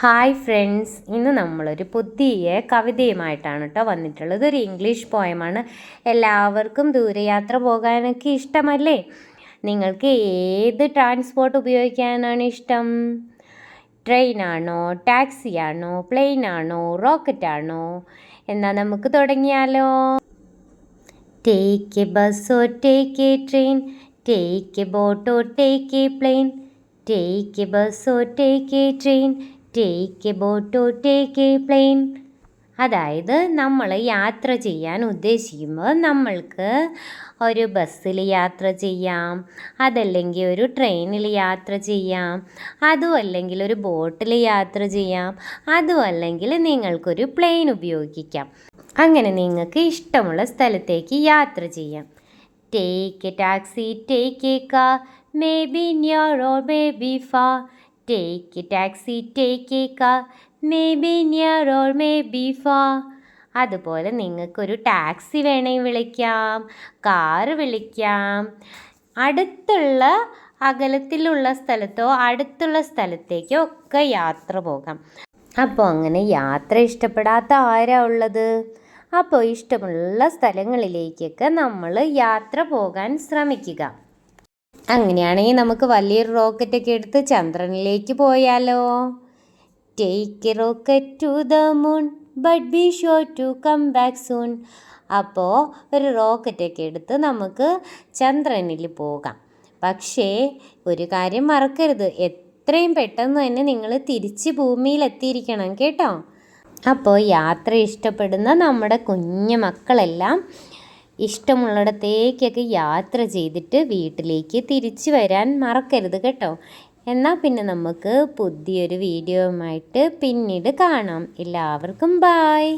Hi friends ഇന്ന് നമ്മളൊരു പുതിയ കവിതയുമായിട്ടാണ് കേട്ടോ വന്നിട്ടുള്ളത്. ഒരു ഇംഗ്ലീഷ് പോയമാണ്. എല്ലാവർക്കും ദൂരയാത്ര പോകാനൊക്കെ ഇഷ്ടമല്ലേ? നിങ്ങൾക്ക് ഏത് ട്രാൻസ്പോർട്ട് ഉപയോഗിക്കാനാണ് ഇഷ്ടം? ട്രെയിനാണോ ടാക്സിയാണോ പ്ലെയിനാണോ റോക്കറ്റാണോ? എന്നാൽ നമുക്ക് തുടങ്ങിയാലോ? Take a bus or take a train take a boat or take a plane take a bus or take a train take a boat take a plane അതായത് നമ്മൾ യാത്ര ചെയ്യാൻ ഉദ്ദേശിക്കുമ്പോൾ നമ്മൾക്ക് ഒരു ബസ്സിൽ യാത്ര ചെയ്യാം അതല്ലെങ്കിൽ ഒരു ട്രെയിനിൽ യാത്ര ചെയ്യാം അതും അല്ലെങ്കിൽ ഒരു ബോട്ടിൽ യാത്ര ചെയ്യാം അതും അല്ലെങ്കിൽ നിങ്ങൾക്കൊരു പ്ലെയിൻ ഉപയോഗിക്കാം. അങ്ങനെ നിങ്ങൾക്ക് ഇഷ്ടമുള്ള സ്ഥലത്തേക്ക് യാത്ര ചെയ്യാം. Take a taxi take a car may be near or may be far take a taxi, take a car, maybe near or maybe far. അതുപോലെ നിങ്ങൾക്കൊരു ടാക്സി വേണമെങ്കിൽ വിളിക്കാം കാറ് വിളിക്കാം. അടുത്തുള്ള അകലത്തിലുള്ള സ്ഥലത്തോ അടുത്തുള്ള സ്ഥലത്തേക്കോ ഒക്കെ യാത്ര പോകാം. അപ്പോൾ അങ്ങനെ യാത്ര ഇഷ്ടപ്പെടാത്ത ആരാ ഉള്ളത്? അപ്പോൾ ഇഷ്ടമുള്ള സ്ഥലങ്ങളിലേക്കൊക്കെ നമ്മൾ യാത്ര പോകാൻ ശ്രമിക്കുക. അങ്ങനെയാണെങ്കിൽ നമുക്ക് വലിയൊരു റോക്കറ്റ് ഒക്കെ എടുത്ത് ചന്ദ്രനിലേക്ക് പോയാലോ. Take rocket to the moon but be sure to come back soon അപ്പോൾ ഒരു റോക്കറ്റ് ഒക്കെ എടുത്ത് നമുക്ക് ചന്ദ്രനിൽ പോകാം. പക്ഷേ ഒരു കാര്യം മറക്കരുത്. എത്രയും പെട്ടെന്ന് തന്നെ നിങ്ങൾ തിരിച്ച് ഭൂമിയിലെത്തിയിരിക്കണം കേട്ടോ. അപ്പോൾ യാത്ര ഇഷ്ടപ്പെടുന്ന നമ്മുടെ കുഞ്ഞു മക്കളെല്ലാം ഇഷ്ടമുള്ളിടത്തേക്കൊക്കെ യാത്ര ചെയ്തിട്ട് വീട്ടിലേക്ക് തിരിച്ചു വരാൻ മറക്കരുത് കേട്ടോ. എന്നാൽ പിന്നെ നമുക്ക് പുതിയൊരു വീഡിയോയുമായിട്ട് പിന്നീട് കാണാം. എല്ലാവർക്കും ബായ്